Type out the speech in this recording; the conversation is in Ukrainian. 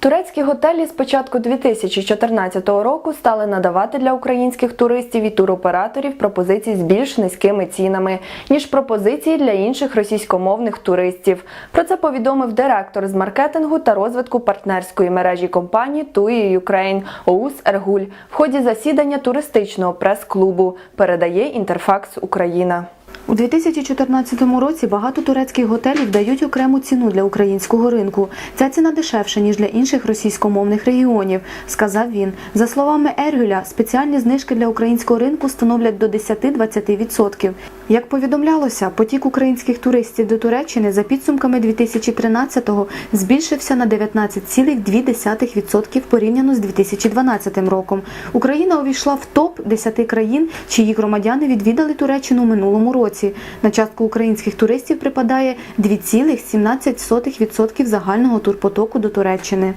Турецькі готелі з початку 2014 року стали надавати для українських туристів і туроператорів пропозиції з більш низькими цінами, ніж пропозиції для інших російськомовних туристів. Про це повідомив директор з маркетингу та розвитку партнерської мережі компанії TUI Ukraine Оус Ергуль в ході засідання туристичного прес-клубу. Передає Інтерфакс Україна. У 2014 році багато турецьких готелів дають окрему ціну для українського ринку. Ця ціна дешевша, ніж для інших російськомовних регіонів, сказав він. За словами Ергюля, спеціальні знижки для українського ринку становлять до 10-20%. Як повідомлялося, потік українських туристів до Туреччини за підсумками 2013-го збільшився на 19,2% порівняно з 2012 роком. Україна увійшла в топ 10 країн, чиї громадяни відвідали Туреччину минулому році. На частку українських туристів припадає 2,17% загального турпотоку до Туреччини.